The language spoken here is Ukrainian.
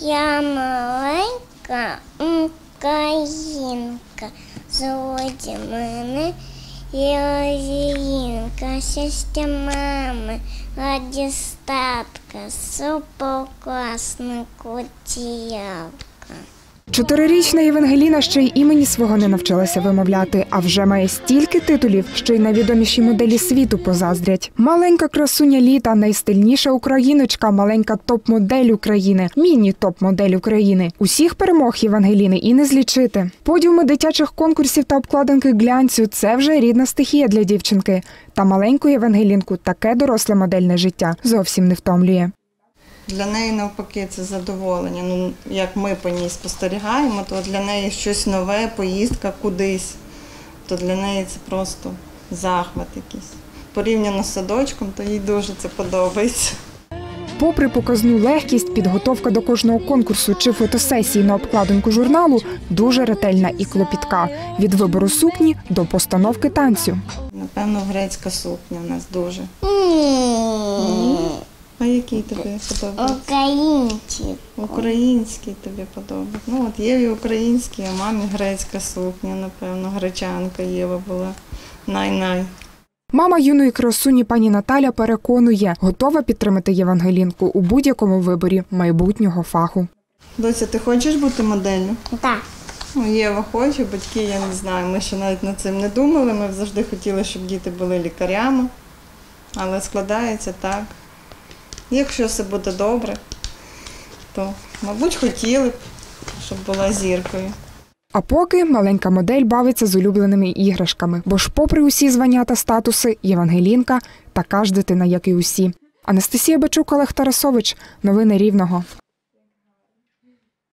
Я маленька українка, звуть мене Єлізінка, щастя мами, раді статка, суперкласнику тіялка. Чотирирічна Євангеліна ще й імені свого не навчилася вимовляти, а вже має стільки титулів, що й найвідоміші моделі світу позаздрять. Маленька красуня літа, найстильніша україночка, маленька топ-модель України, міні-топ-модель України. Усіх перемог Євангеліни і не злічити. Подіуми дитячих конкурсів та обкладинки глянцю це вже рідна стихія для дівчинки. Та маленьку Євангелінку таке доросле модельне життя зовсім не втомлює. Для неї навпаки це задоволення. Ну, як ми по ній спостерігаємо, то для неї щось нове, поїздка кудись, то для неї це просто захват якийсь. Порівняно з садочком, то їй дуже це подобається. Попри показну легкість, підготовка до кожного конкурсу чи фотосесії на обкладинку журналу дуже ретельна і клопітка від вибору сукні до постановки танцю. Напевно, грецька сукня в нас дуже. Який тобі подобається? Українці. Український тобі подобається. Ну от є і український, а мамі грецька сукня, напевно, гречанка Єва була. Най-най. Мама юної красуні пані Наталя переконує, готова підтримати Євангелінку у будь-якому виборі майбутнього фаху. Доця, ти хочеш бути моделлю? Так. Ну, Єва хоче, батьки, я не знаю. Ми ще навіть над цим не думали. Ми завжди хотіли, щоб діти були лікарями, але складається так. Якщо все буде добре, то, мабуть, хотіли б, щоб була зіркою. А поки маленька модель бавиться з улюбленими іграшками, бо ж, попри усі звання та статуси, Євангелінка така ж дитина, як і усі. Анастасія Бачук, Олег Тарасович. Новини Рівного.